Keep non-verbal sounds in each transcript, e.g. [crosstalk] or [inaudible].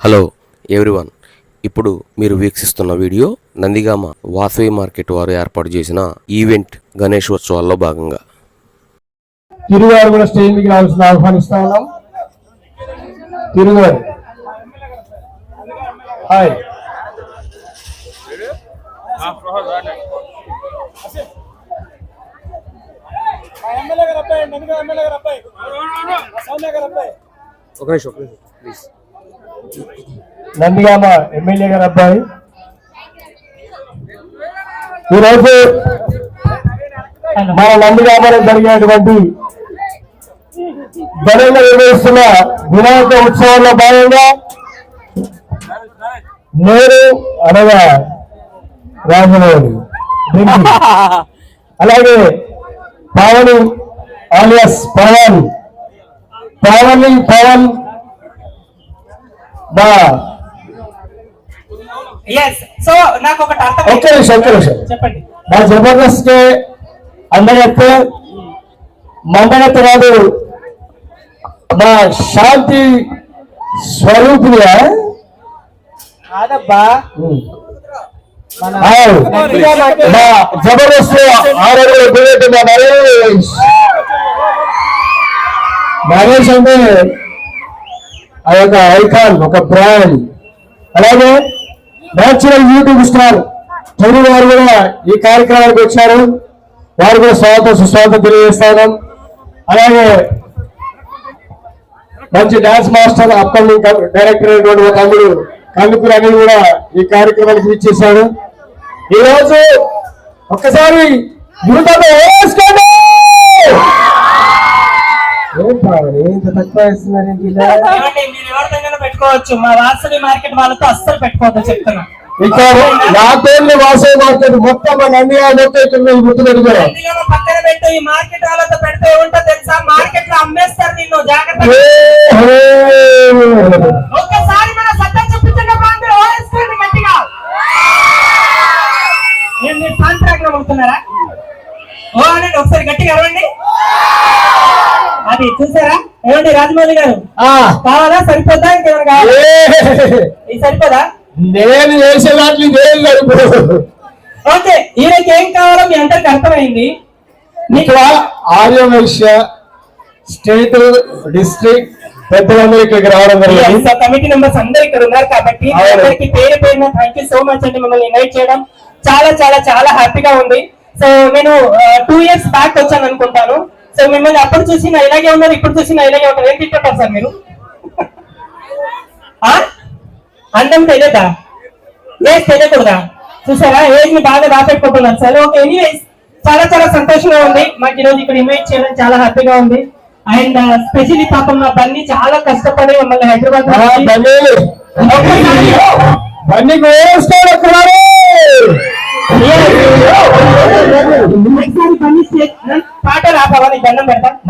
Hello everyone ఇప్పుడు మీరు వీక్షిస్తున్న వీడియో నందిగామ వాసవి మార్కెట్ వారు ఏర్పాటు చేసిన ఈవెంట్ గణేశోత్సవాల్లో భాగంగా. తిరుగారు కూడా స్టేజ్ మీకు రావాల్సిన ఆహ్వానిస్తా ఉన్నాం తిరుగారు హాయ్. ఒక నిమిషం ప్లీజ్ నందిగామ ఎమ్మెల్యే గారి అబ్బాయి. ఈరోజు మన నందిగామలో జరిగినటువంటి ఘనంగా నిర్వహిస్తున్న వినాయక ఉత్సవంలో భాగంగా నేను అనగా రాజమౌళి. అలాగే పావని ఆలియస్ పవన్. పావని పవన్ బా ఎస్ సో నాకు ఒకటి అర్థం ఒక్క నిమిషం ఒక్క నిమిషం. చెప్పండి. మా జబర్దస్త్ के అందగత్తే మందగత్తరాదు మా శాంతి కాదబ్బా. మా జబర్దస్త్ ఆరోగ్య డిబేట్ మా నరేష్. నరేష్ అంటే ఆ యొక్క ఐకాన్ ఒక బ్రాండ్. అలాగే న్యాచురల్ యూట్యూబ్ స్టార్ తొలి వారు కూడా ఈ కార్యక్రమానికి వచ్చారు. వారు కూడా స్వాగతం సుస్వాగతం తెలియజేస్తాను. అలాగే మంచి డాన్స్ మాస్టర్ అప్కమింగ్ డైరెక్టర్ అయినటువంటి ఒక తమ్ముడు కందుకూరు అనిల్ కూడా ఈ కార్యక్రమానికి ఇచ్చేశాడు ఈరోజు రోజు ఒక్కసారి యువతతో పెట్టుకోవచ్చు? మా వాసవి మార్కెట్ వాళ్ళతో అస్సలు పెట్టుకోవద్దు చెప్తున్నా. ఇక్కడ నా పేర్లు వాసవి మార్కెట్ మొత్తం అన్ని పక్కన పెట్టు ఈ మార్కెట్ వాళ్ళతో పెడితే ఏముంటో తెలుసా? మార్కెట్లో అమ్మేస్తారు నిన్ను జాగ్రత్త. ఒక్కసారి మన సత్తా చూపించండి ప్రాంతం ఓవేసుకోండి గట్టిగా. నేను మీరు కాంట్రాక్ట్ అమ్ముతున్నారా ఓ అనండి ఒకసారి గట్టిగా అరవండి. అది చూసారా? ఏమండి రాజమౌళి గారు. కావాలా? సరిపోద్దా? ఇంకేమైనా కావాలా? ఇది సరిపోదా? నేను చేసే దాంట్లో ఇదేం సరిపోదు ఓకే ఈయనకి ఏం కావాలో మీ అందరికి అర్థమైంది. ఇక్కడ ఆర్య వైశ్య స్టేట్ డిస్ట్రిక్ట్ పెద్దలందరూ ఇక్కడికి రావడం జరిగింది. కమిటీ మెంబర్స్ అందరు ఇక్కడ ఉన్నారు కాబట్టి. అందరికి పేరు పేరున థ్యాంక్ యూ సో మచ్ అండి మిమ్మల్ని ఇన్వైట్ చేయడం. చాలా చాలా చాలా హ్యాపీగా ఉంది. సో నేను టూ ఇయర్స్ బ్యాక్ వచ్చాను అనుకుంటాను. సో మిమ్మల్ని అప్పుడు చూసి నా ఇలాగే ఉన్నారు ఇప్పుడు చూసి నా ఇలాగే ఉన్నారు. ఏం తింటుంటారు సార్ మీరు? అందం తెలియదా? ఏజ్ తెలియకూడదా? చూసారా? ఏజ్ని బాగా దాపెట్టుకుంటున్నారు సార్. ఓకే ఎనీవేస్ చాలా చాలా సంతోషంగా ఉంది. మాకు ఈరోజు ఇక్కడ ఇన్వైట్ చేయడం చాలా హ్యాపీగా ఉంది. అండ్ స్పెషల్లీ పాపం మా బన్నీ చాలా కష్టపడి మమ్మల్ని హైదరాబాద్ బన్నీ.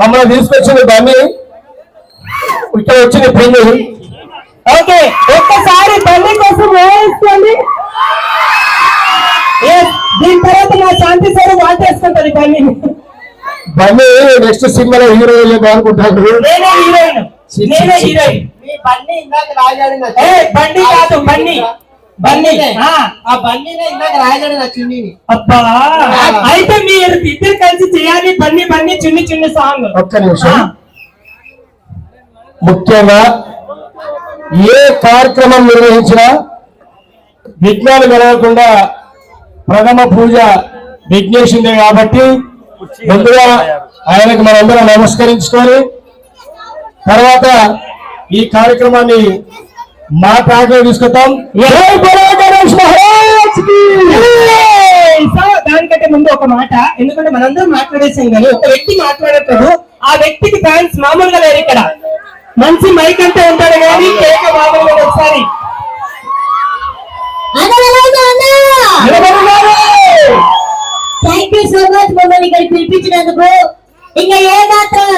మమ్మల్ని తీసుకొచ్చింది బన్నీ. ఇక్కడ వచ్చింది పెళ్ళి ఓకే ఒక్కసారి బన్నీ కోసం వేసుకోండి. దీని తర్వాత నా శాంతి సార్ వాటేసుకుంటది బన్నీ. బన్నీ నెక్స్ట్ సినిమాలో హీరో అనుకుంటాను నేనే హీరోయిన్ నేనే. హీరోయిన్ మీ బండి ఏ బండి కాదు బన్నీ బన్నీ ఆ, ఆ బండినే ఇందాక రాజాడి నా చున్నీని. అబ్బా. అయితే మీరు ఇద్దరు కలిసి చేయాలి బన్నీ బన్నీ చున్ని చున్ని సాంగ్. ఒక్క నిమిషం. ముఖ్యంగా ఏ కార్యక్రమం నిర్వహించినా విఘ్నాలు కలగకుండా ప్రథమ పూజ విఘ్నేశుందే కాబట్టి ముందుగా ఆయనకు మనందరం నమస్కరించుకొని తర్వాత ఈ కార్యక్రమాన్ని మా ట్రాక్లో తీసుకొద్దాం. జై బలో గణేష్ మహారాజ్కి! సో దానికంటే ముందు ఒక మాట. ఎందుకంటే మనందరం మాట్లాడేసాం కానీ ఒక వ్యక్తి మాట్లాడేటప్పుడు ఆ వ్యక్తికి ఫ్యాన్స్ మామూలుగా లేరు ఇక్కడ. మంచి మైక్ అంటే ఉంటాడు కానీ కేక మామూలుగా ఒకసారి. థ్యాంక్ యూ సో మచ్ మమ్మల్ని ఇక్కడ పిలిపించినందుకు. ఇంకా ఏ మాత్రం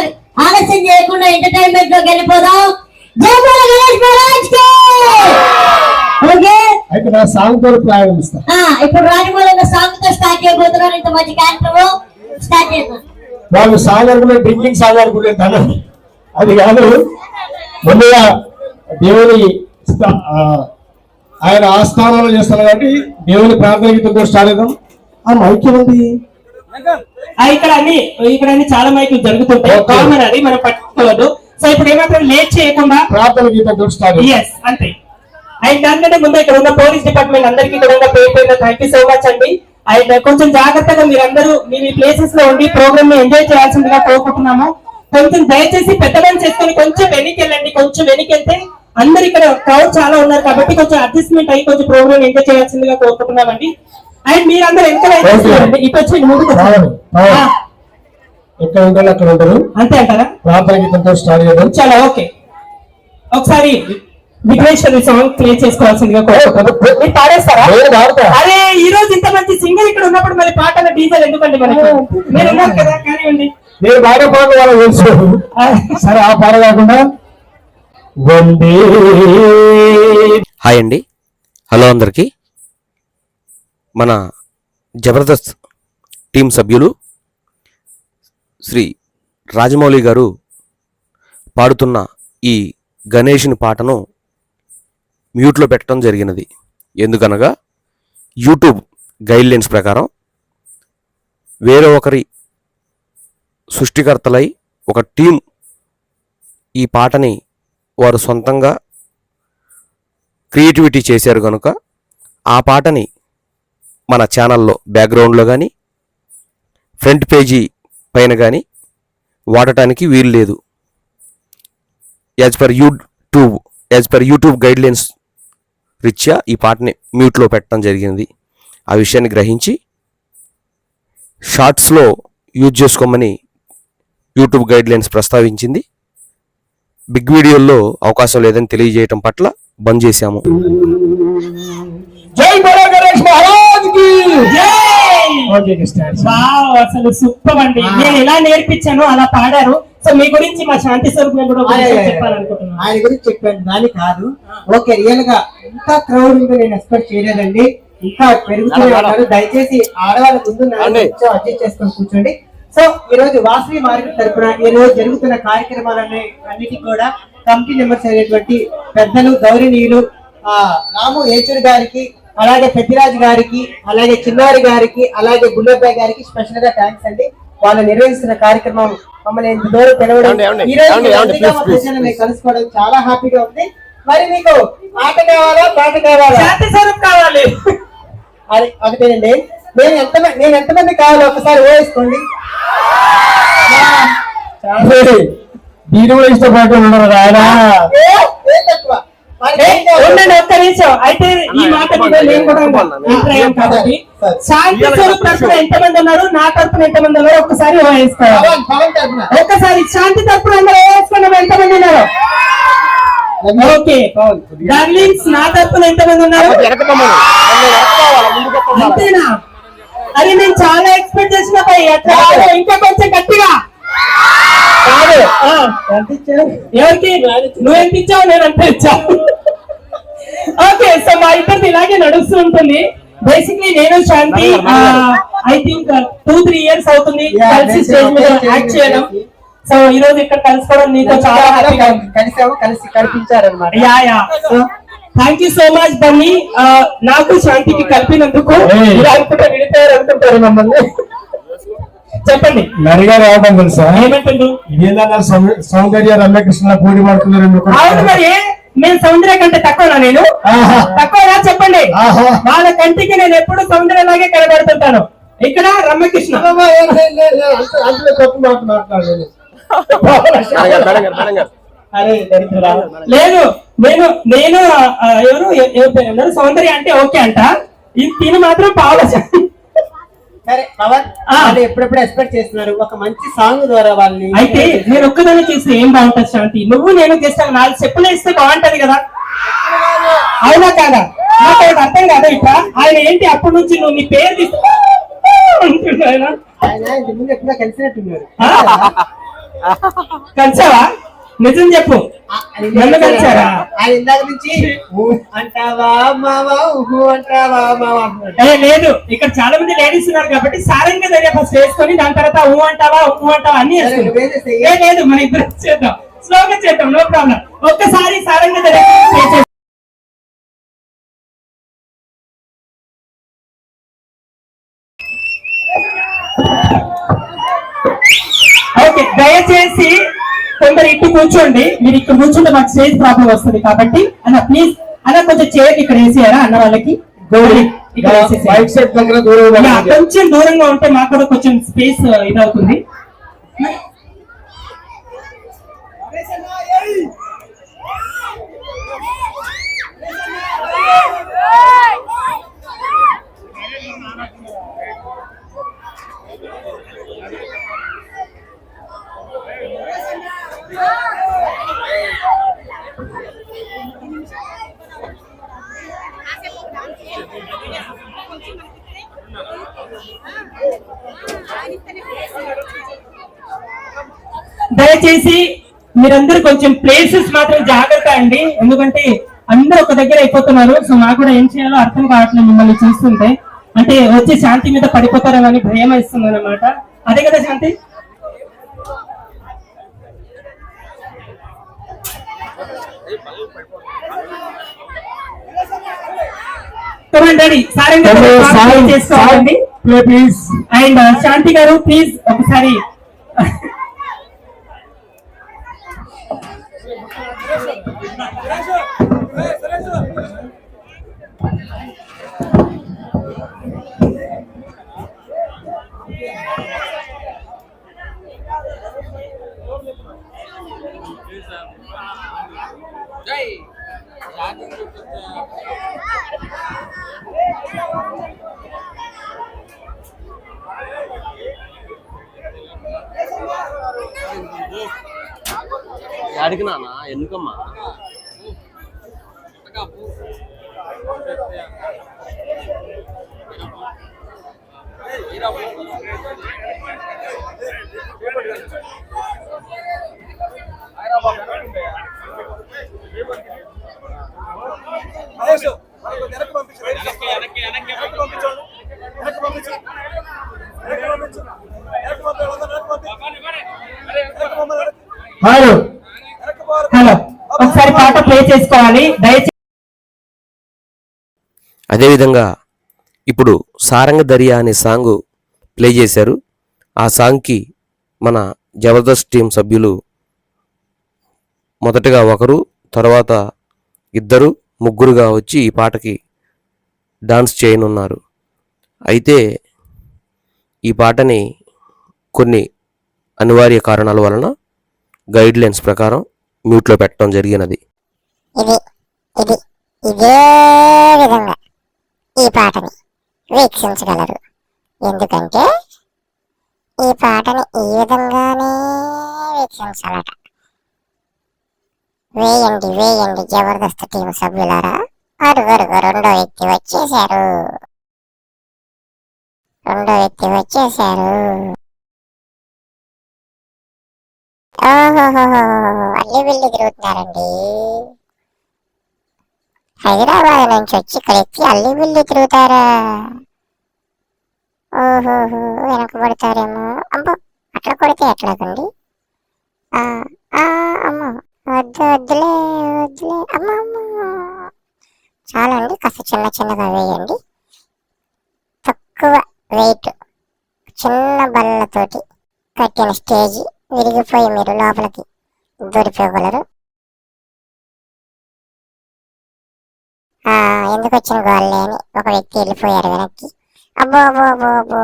ఆలస్యం చేయకుండా ఎంటర్టైన్మెంట్లోకి వెళ్ళిపోదాం. జై గణేష్ మహారాజ్కి! ఓకే అయితే నా సాంగ్తో ప్రారంభిస్తా ఆ, ఇప్పుడు రాజమౌళి సాంగ్తో స్టార్ట్ చేయబోతున్నాను. ఇంత మంచి కార్యక్రమం స్టార్ట్ చేద్దాం. వాళ్ళు సాంగ్ అనుకునే డ్రింకింగ్ సాంగ్ అనుకునే తను అది కాదు. ముందుగా దేవుని ఆయన ఆ స్థానంలో చేస్తారు కాబట్టి దేవుని ప్రార్థన గీతం కూడా స్టార్ట్ చేద్దాం. ఆ మైక్యం ఉంది ఇక్కడ అన్ని ఇక్కడ అన్ని చాలా మైకులు జరుగుతుంటాయి. కామన్ అది మనం పట్టుకోవద్దు సో ఇప్పుడు ఏమాత్రం లేట్ చేయకుండా ప్రార్థన గీతం చేద్దాం ఎస్ అంతే. అండ్ దానికంటే ముందు ఇక్కడ ఉన్న పోలీస్ డిపార్ట్మెంట్ అందరికీ కూడా పేరు పేరు థ్యాంక్ యూ సో మచ్ అండి. అండ్ కొంచెం జాగ్రత్తగా మీరందరూ మీ మీ ప్లేసెస్లో ఉండి ప్రోగ్రామ్ని ఎంజాయ్ చేయాల్సిందిగా కోరుకుంటున్నాము. కొంచెం దయచేసి పెద్ద మనిషి చేసుకొని కొంచెం వెనక్కి వెళ్ళండి కొంచెం వెనక్కి వెళ్తే అందరు ఇక్కడ క్రౌడ్ చాలా ఉన్నారు కాబట్టి కొంచెం అడ్జస్ట్మెంట్ అయ్యి కొంచెం ప్రోగ్రామ్ ఎంజాయ్ చేయాల్సిందిగా కోరుకుంటున్నామండి. అండ్ మీరందరూ. చేస్తున్నారండి? ఇటు వచ్చి ముందుకు వచ్చి. రావాలి, రావాలి. ఆ, ఎక్కడ ఉంటారో అక్కడ ఉంటారు. అంతే అంటారా? ప్రార్థన గీతంతో స్టార్ట్ చేద్దాం చాలా ఓకే. ఒకసారి విఘ్నేశ్వరి సాంగ్ ప్లే చేసుకోవాల్సిందిగా. మీరు పాడేస్తారా. అరే ఈ రోజు ఇంత మంచి సింగర్ ఇక్కడ ఉన్నప్పుడు మరి పాటల డీజల్ ఎందుకండి మనకి? మీరు ఉన్నారు కదా కానివ్వండి. నేను బాగా పాట వాళ్ళకి తెలుసు. సరే ఆ పాట కాకుండా వందే. హాయ్ అండి. హలో అందరికీ. మన జబర్దస్త్ టీం సభ్యులు శ్రీ రాజమౌళి గారు పాడుతున్న ఈ గణేషుని పాటను మ్యూట్లో పెట్టడం జరిగినది. ఎందుకనగా యూట్యూబ్ గైడ్లైన్స్ ప్రకారం వేరే ఒకరి సృష్టికర్తలై ఒక టీం ఈ పాటని వారు సొంతంగా క్రియేటివిటీ చేశారు కనుక ఆ పాటని మన ఛానల్లో బ్యాక్గ్రౌండ్లో కానీ ఫ్రంట్ పేజీ పైన కానీ వాడటానికి వీలు లేదు. As per YouTube as per YouTube guidelines రీత్యా ఈ పాటని మ్యూట్లో పెట్టడం జరిగింది. ఆ విషయాన్ని గ్రహించి షార్ట్స్లో యూజ్ చేసుకోమని యూట్యూబ్ గైడ్లైన్స్ ప్రస్తావించింది. బిగ్ వీడియోల్లో అవకాశం లేదని తెలియజేయటం పట్ల బంద్ చేశాము. జై గణేష్ మహారాజ్కి! జై! వావ్, అసలు సూపర్ అండి. నేను ఎలా నేర్పించానో అలా పాడారు. సో మీ గురించి మా శాంతి స్వరూపం కూడా చెప్పాలనుకుంటున్నాను. ఆయన గురించి చెప్పాను దాని కాదు. ఓకే రియల్గా ఇంత క్రౌడ్ ఉందో నేను ఎక్స్పెక్ట్ చేయలేదండి. ఇంకా పెరుగుతూనే ఉన్నారు. దయచేసి ఆడవాళ్ళ ముందు అడ్జస్ట్ చేసుకొని కూర్చోండి. సో ఈ రోజు వాసవి మార్కెట్ తరపున ఈ రోజు జరుగుతున్న కార్యక్రమాలన్నీ అన్నిటికీ కూడా కమిటీ మెంబర్స్ అయినటువంటి పెద్దలు గౌరవనీయులు ఆ రాము ఏచూరి గారికి అలాగే పెద్దిరాజు గారికి అలాగే చిన్నారి గారికి అలాగే గుల్లబ్బాయి గారికి స్పెషల్గా థ్యాంక్స్ అండి. వాళ్ళు నిర్వహిస్తున్న కార్యక్రమం మమ్మల్ని ఇంత దూరం పిలవడం ఈ రోజు కలుసుకోవడం చాలా హ్యాపీగా ఉంది. మరి మీకు ఆట కావాలా పాట కావాలా? శాంతి స్వరూప్ కావాలి. అది ఒకటేనండి. నేను ఎంత నేను ఎంతమంది కావాలో ఒకసారి ఊహించుకోండి. [laughs] దీని కూడా ఇష్టపడుతూ ఉన్నారు ఆయన. తక్కువ? ఉండండి ఒక్క నిమిషం. అయితే ఈ మాట నేను కూడా అయ్యాను కాబట్టి శాంతి స్వరూప్ తరపున ఎంతమంది ఉన్నారు? నా తరపున ఎంతమంది ఉన్నారు? ఒక్కసారి వేసుకోవాలి ఒక్కసారి శాంతి తరపున అందరూ వేసుకున్నాం ఎంతమంది ఉన్నారు? ఓకే. డార్లింగ్స్ నా తరపున ఎంతమంది ఉన్నారు? అంతేనా? అరే నేను చాలా ఎక్స్పెక్ట్ చేసిన ఇంకా కొంచెం గట్టిగా. కాదు. ఎవరికి? నువ్వు ఎంత ఇచ్చావు నేను అంత ఓకే సో మా ఇద్దరిది ఇలాగే నడుస్తూ ఉంటుంది. బేసిక్లీ నేను Shanti I think two three years అవుతుంది కలిసి స్టేజ్ మీద యాక్ట్ చేయడం. సో ఈ రోజు ఇక్కడ కలుసుకోవడం నీతో చాలా హ్యాపీగా ఉంది. కలిసాము కలిసి కనిపించారనమాట yeah yeah thank you so much Bunny నాకు శాంతికి కలిపినందుకు అనుకుంటే విడిపోయారు అనుకుంటారు మమ్మల్ని. చెప్పండి నరిగా రావడం తెలుసా ఏమంటుండ్రు ఇదేందన్నా సౌ- సౌందర్య రమ్యకృష్ణ పోటీ పడుతున్నారు? అవును మరి? నేను సౌందర్య కంటే తక్కువనా నేను ఆహా. తక్కువనా చెప్పండి ఆహా. వాళ్ళ కంటికి నేను ఎప్పుడు సౌందర్యలాగే కనబడుతుంటాను ఇక్కడ రమ్యకృష్ణ. లేదు నేను నేను ఎవరు? సౌందర్య అంటే ఓకే అంట ఇది తిని మాత్రం పావుల సరే. వాళ్ళు ఎప్పుడెప్పుడు ఎక్స్పెక్ట్ చేస్తున్నారు? ఒక మంచి సాంగ్ ద్వారా వాళ్ళని అయితే నేను ఒక్కదాన్ని చేస్తే ఏం బాగుంటది శాంతి నువ్వు నేను చేస్తాను నాలుగు చెప్పులు వేస్తే బాగుంటది కదా. అవునా కాదా? నాకు ఒకటి అర్థం కాదా ఇట్లా? ఆయన ఏంటి అప్పటి నుంచి నువ్వు నీ పేరు తీసు అంటుండు ఆయన. కలిసినట్టున్నారు? కలిసావా? నిజం చెప్పు. లేదు. ఇక్కడ చాలా మంది లేడీస్ ఉన్నారు కాబట్టి సారంగా దగ్గర ఫస్ట్ వేసుకొని దాని తర్వాత ఊ అంటావా ఊ అంటావా అన్ని ఏ లేదు మన ఇద్దరు చేద్దాం. స్లోగా చేద్దాం నో ప్రాబ్లం ఒక్కసారి సారంగా దగ్గర దయచేసి అందరు ఇటు కూర్చోండి. మీరు ఇక్కడ కూర్చుంటే మాకు స్టేజ్ ప్రాబ్లం వస్తుంది కాబట్టి. అన్న ప్లీజ్ అన్న కొంచెం చైర్ ఇక్కడ వేసేయారా అన్న వాళ్ళకి? గౌరీ ఇక్కడ వేసేసేయండి. మైక్ సెట్ దగ్గర దూరం యా, కొంచెం దూరంగా ఉంటే మాకు కూడా కొంచెం స్పేస్ ఇదవుతుంది. దయచేసి మీరందరూ కొంచెం ప్లేసెస్ మాత్రం జాగ్రత్త అండి. ఎందుకంటే అందరూ ఒక దగ్గర అయిపోతున్నారు. సో నాకు కూడా ఏం చేయాలో అర్థం కావట్లేదు మిమ్మల్ని చూస్తుంటే. అంటే వచ్చి శాంతి మీద పడిపోతారేమని భయం వేస్తుంది అనమాట అదే కదా శాంతి? అండ్ శాంతి గారు ప్లీజ్ ఒకసారి యాడికి నానా ఎందుకమ్మా? హలో ఒకసారి పాట ప్లే చేసుకోవాలి. దయచేసి అదేవిధంగా ఇప్పుడు సారంగ దరియా అనే సాంగ్ ప్లే చేశారు. ఆ సాంగ్కి మన జబర్దస్త్ టీం సభ్యులు మొదటగా ఒకరు తర్వాత ఇద్దరు ముగ్గురుగా వచ్చి ఈ పాటకి డాన్స్ చేయనున్నారు. అయితే ఈ పాటని కొన్ని అనివార్య కారణాల వలన గైడ్లైన్స్ ప్రకారం మ్యూట్లో పెట్టడం జరిగినది. ఇది ఇది ఇదే విధంగా ఈ పాటని వీక్షించగలరు. ఎందుకంటే ఈ పాటని ఈ విధంగానే వీక్షించాలట. వేయండి వేయండి జబర్దస్త్ టీం సభ్యులారా. అడుగడుగు రెండో వ్యక్తి వచ్చేశారు. రెండో వ్యక్తి వచ్చేశారు. ఓహోహోహో అల్లి బిల్లి తిరుగుతున్నారండి హైదరాబాద్ నుంచి వచ్చి ఇక్కడ ఎక్కి అల్లి బిల్లి తిరుగుతారా ఓహోహో వెనకబడతారేమో. అబ్బో అట్లా కొడితే ఎట్లాగండి? ఆ, ఆ, అమ్మో వద్దు వద్దులే వద్దులే అమ్మ అమ్మ. చాలా అండి కాస్త చిన్న చిన్నగా వేయండి. తక్కువ వెయిట్ చిన్న బల్లతోటి కట్టిన స్టేజీ. విరిగిపోయి మీరు లోపలికి దూరిపోగలరు. ఎందుకు వచ్చిన గోళ్ళే అని ఒక వ్యక్తి వెళ్ళిపోయారు వెనక్కి. అబ్బో అబ్బో అబ్బో అబ్బో.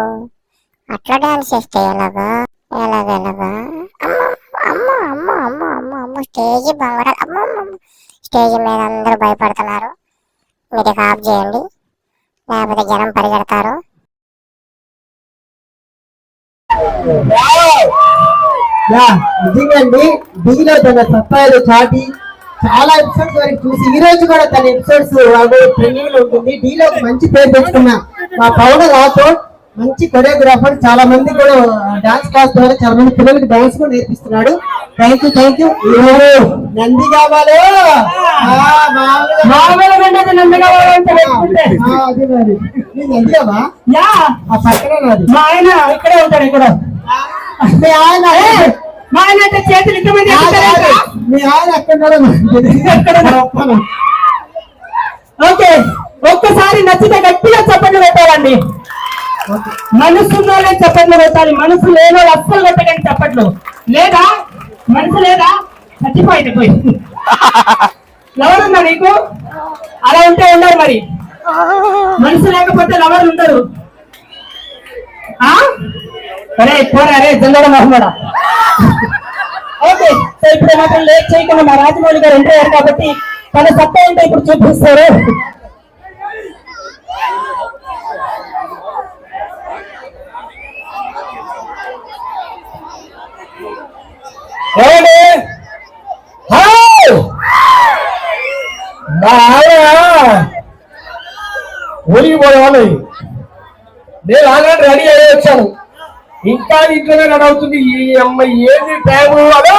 అట్లా డాన్స్ చేస్తే ఎలాగా? ఎలాగ ఎలాగా? అమ్మ అమ్మ అమ్మ అమ్మ అమ్మ అమ్మ. స్టేజ్ బంగారాలు అమ్మ అమ్మ స్టేజ్ మీద అందరూ భయపడుతున్నారు. మీరు ఇక ఆఫ్ చేయండి. లేకపోతే జనం పరిగెడతారు. యా నిజంగాండి. డీలో తన సత్తాలు చాటి చాలా ఎపిసోడ్స్ వరకు చూసి ఈ రోజు కూడా తన ఎపిసోడ్స్ ట్రెండింగ్లో ఉంటుంది. డీలో మంచి పేరు తెచ్చుకున్న మా పవన్ రాథోడ్ మంచి కొరియోగ్రాఫర్ చాలా మంది కూడా డాన్స్ క్లాస్ ద్వారా చాలా మంది పిల్లలకి డాన్స్ కూడా నేర్పిస్తున్నాడు. Thank you thank you Nandi కావాలి నంది కావా యా. ఆ పక్కనే నాది. మా ఆయన ఇక్కడే ఉంటాడు ఇక్కడ. మీ ఆయన మా ఆయన అంటే చేతులు ఇక్కడ మీద కాదు, ఎత్తుతారు. కాదు. మీ ఆయన ఎక్కడ ఓకే. ఒక్కసారి నచ్చితే గట్టిగా చప్పట్లు పెట్టాలండి మనసు ఉన్న వాళ్ళే చప్పట్లు పెట్టాలి మనసు లేని వాళ్ళు అస్సలు పెట్టకండి చప్పట్లు. లేదా? మనసు లేదా? చచ్చిపోయింది పోయి. లవర్ ఉందా నీకు? అలా ఉంటే ఉండరు మరి. మనసు లేకపోతే లవర్ ఉండరు ఆ? అరే పోరా అరే జల్లడం మహమ్మడా. ఓకే సో ఇప్పుడు మాత్రం లేట్ చేయకుండా మా రాజమౌళి గారు ఎంటర్ అయ్యారు కాబట్టి తన సత్తా ఏంటో ఇప్పుడు చూపిస్తారు. మా ఆవిడ ఊరికి పోయేవాళ్ళు నేను ఆల్రెడీ రెడీ అయ్యి వచ్చాను. ఇంకా ఇంట్లోనే రెడీ అవుతుంది ఈ అమ్మాయి ఏంది టైము అలా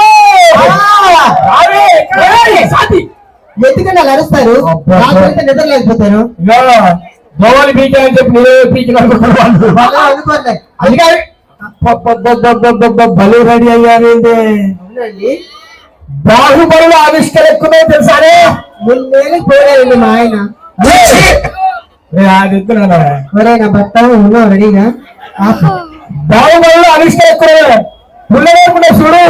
అరుస్తారు నిద్ర లేకపోతారు. దోమలు పీకాలని చెప్పి నేనే అనుకోలే అందుకని బలి రెడీ అయ్యారేంటి అవునండి బాహుబలి ఆవిష్కర ఎక్కువ తెలుసానే ముందేళ్ళకి పోయారండి మా ఆయన నా భర్త ఉన్నావు రెడీగా బాహుబలి ఆవిష్కర ఎక్కువ. పుల్లలేకుండా చూడు.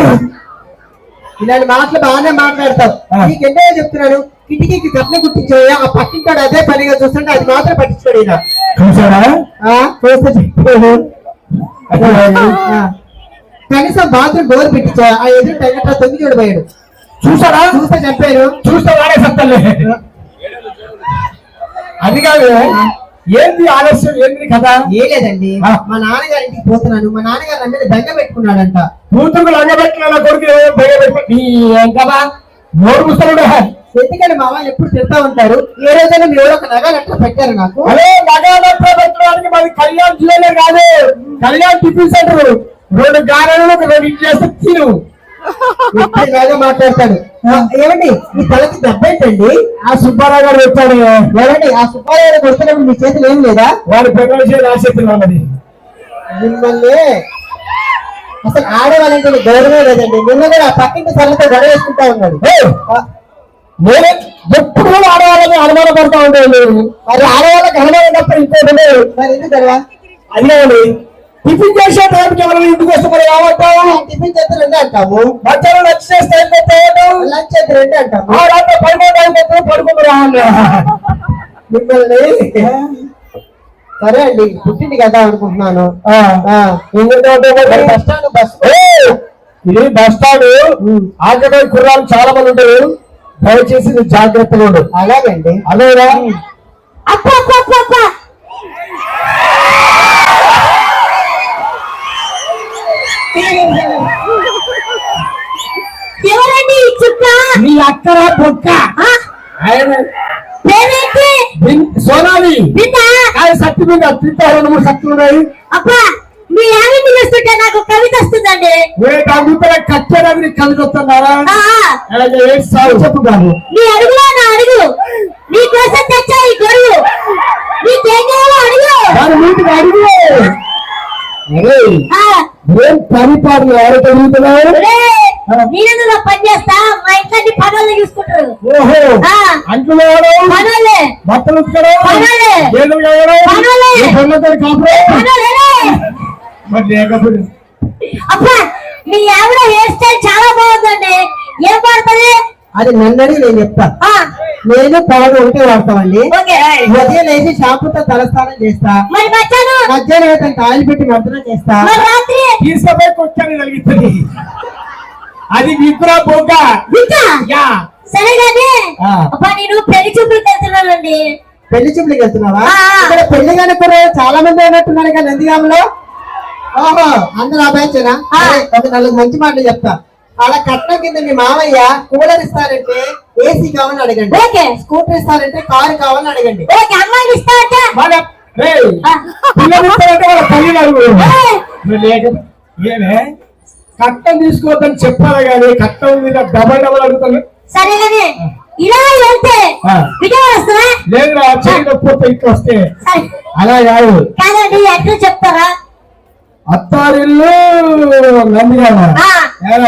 ఇలాంటి మాటలు బాగానే మాట్లాడతావు. ఆ. నీకెంటే చెప్తున్నాను. కిటికీకి గట్ల గుర్తించోయా ఆ పక్కింటాడు అదే పనిగా చూస్తుంటే అది మాత్రం పట్టించుకోడు ఈయన. చూసారా ఆ? చూస్తే చెప్పాడు ఆ. కనీసం బాత్రూమ్ డోర్ పెట్టించా. ఆ ఎదురు టైగర్ తొంగి చూడబోయాడు. చూసారా చూస్తే చెప్పారు చూస్తే వాడే సత్తలే. అది కాదు. ఏంది ఆలస్యం? ఏంది కథ? ఏ లేదండి. మా నాన్నగారి ఇంటికి పోతున్నాను. మా నాన్నగారు నా మీద దండ పెట్టుకున్నాడంట. కూతురు లంగబెట్టిన కొడుకు భయపెట్టి ఏం కదా నోరు ముస్తాడు ఎందుకంటే మా వాళ్ళు ఎప్పుడు తిడతా ఉంటారు? ఏ రోజైనా మీరు ఎవరో ఒక నగలు అట్లా పెట్టారు నాకు. అదే నగలట్ల పెట్టడానికి మరి కళ్యాణ్ జ్యువెలర్ కాదు. Kalyan tiffin centre. రెండు గారెలు ఒక రెండు ఇడ్లీ చేస్తే తిను. మాట్లాడతాడు. ఏమండి మీ తలకి దెబ్బ ఏంటండి? ఆ సుబ్బారావు గారు వచ్చాడు ఏమండి ఆ సుబ్బారావు కొడుతున్నప్పుడు మీ చేతులు ఏం లేదా? రాసేతులు ఉన్నది మిమ్మల్ని అసలు ఆడవాళ్ళంటే గౌరవమే లేదండి. నిన్న కూడా ఆ పక్కింటి సర్లతో గొడవ వేసుకుంటా ఉన్నాడు. నేను ఎప్పుడు కూడా ఆడవాళ్ళని అనుమానపడతా ఉంటాను మరి ఆడవాళ్ళకి అనుమానం తప్ప ఇంకోటి. మరి ఎందుకు అదేనండి టిఫిన్ చేసే టైంకి ఎవరైనా ఇంటికి వస్తే మరి ఏమంటావు? టిఫిన్ చేస్తే రెండే అంటాము. మధ్యాహ్నం లంచ్ చేస్తే? లంచ్ చేస్తే రెండే అంటాము. ఆ రాత్రి పడుకో టైం చెప్తే పడుకుంటురా మిమ్మల్ని సరే అండి పుట్టింటికి వెళ్దాం అనుకుంటున్నాను. బస్ స్టాండ్ బస్ ఇది బస్ స్టాండ్. ఆకలి కుర్రాలు చాలా మంది ఉంటారు దయచేసి నువ్వు జాగ్రత్తగా ఉండు. అలాగండి అదేరా? అప్ప అప్ప అప్ప అప్ప ఎవరండి చుక్క? నీ అక్కర బొక్క? పేరేంటి సోనాలి. ఆయన శక్తి మీద తింటా రెండు మూడు శక్తులు ఉన్నాయి. అప్ప మీ ఆవిడ్ని చూస్తుంటే నాకు కవిత వస్తుందండి. ఏ తగ్గుతున్న కట్టడానికి కలిసి వస్తున్నారా? ఆ, అలాగే ఏ సాగు చెప్పు బాబు. నీ అడుగులో నా అడుగు. నీ కోసం తెచ్చా ఈ గొడుగు? నీకేం కావాలో అడుగు. అడుగు. ఏం పరిపాలన ఎవరు తగ్గుతున్నావు ఒరేయ్, నేను పని చేస్తా మా ఇంట్లో పనులు చూసుకుంటారు. ఓహో. అంట్లు పనులే. బట్టలు పనులే. పనులే. మరి లేకపోతే అప్ప మీ ఆవిడ హెయిర్ స్టైల్ చాలా బాగుందండి. ఏం పడుతుంది అది నన్నడి నేను చెప్తా. నేను పవన్ ఒకటే వాడతామండి. ఓకే ఉదయం లేచి షాంపూతో తలస్నానం చేస్తా. మధ్యాహ్నం? అయితే ఆయిల్ పెట్టి మర్దన చేస్తా. రాత్రి? తీసుకుపోయి కొట్టాను కలిగిస్తుంది అది విగ్రహ బొగ్గ. యా. సరే కానీ నేను పెళ్ళి చూపులకు వెళ్తున్నానండి. పెళ్ళి చూపులకి వెళ్తున్నావా. ఇక్కడ పెళ్ళి కాని కుర్రాళ్ళు చాలా మంది ఉన్నట్టున్నారు కదా నందిగామలో. ఓహో అందరూ. సరే, ఒక నాలుగు మంచి మాటలు చెప్తా. అలా కట్నం కింద మీ మామయ్య కూలర్ ఇస్తారంటే ఏసీ కావాలని అడగండి. ఓకే. స్కూటర్ ఇస్తారంటే కారు కావాలని అడగండి. అమ్మాయిని ఇస్తారంటే? ఏమే? కట్టం తీసుకోవద్దని చెప్పాలి కానీ కట్టం మీద డబల్ డబల్ అడుగుతాను. సరే కానీ ఇలా వెళ్తే లేదురా చేయకపోతే ఇట్లా వస్తే. అలా కాదు. కాదండి అడ్రస్ చెప్తారా? అత్తారిల్లు. నందిగామ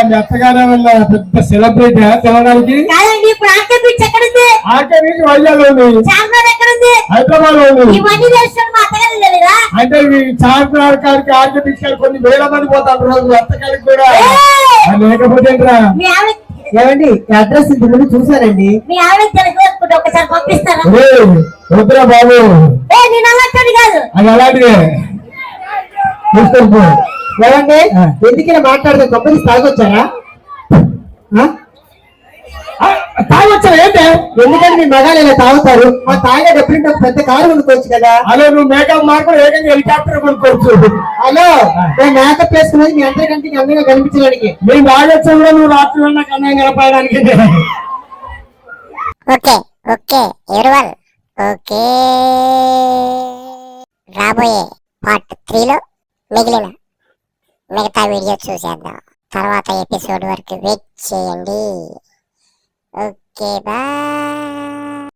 మీ అత్తగారు వల్ల పెద్ద సెలబ్రిటీ తెలవడానికి? ఆఖరి వైజాగ్ ఉంది హైదరాబాద్లో ఉంది ఇవన్నీ తెలుసు మా అత్తగారు తెలియదా అంటే ఈ చార్మినార్ కాడికి ఆర్కే తీసుకెళ్ళి కొన్ని వేల మంది పోతారు రోజు అత్తగారికి కూడా. లేకపోతే ఏమండి అడ్రస్ ఇంత ముందు చూసానండి మీ ఆవిడ తెలుగు ఒకసారి పంపిస్తారా? వద్దురా బాబు. అది అలాంటిదే. ఏమండి ఎందుకైనా మాట్లాడితే కంపెనీ తాగొచ్చారా? తాగొచ్చా ఏంటే? ఎందుకంటే మీ మగాళ్ళు ఇలా తాగుతారు. ఆ తాగేటప్పుడు పెద్ద కారు కొనుక్కోవచ్చు కదా. అలా నువ్వు మేకప్ మార్పులు ఏకంగా హెలికాప్టర్ కొనుక్కోవచ్చు. హలో నేను మేకప్ వేసుకున్నది మీ అందరికంటే అందంగా కనిపించడానికి. నేను తాగొచ్చా కూడా నువ్వు రాత్రి వెళ్ళిన కన్నా గడపడానికి ఓకే ఓకే ఎరువల్ ఓకే. రాబోయే పార్ట్ త్రీలో మిగిలిన మిగతా వీడియో చూసేద్దాం. తర్వాత ఎపిసోడ్ వరకు వెయిట్ చేయండి. Okay bye.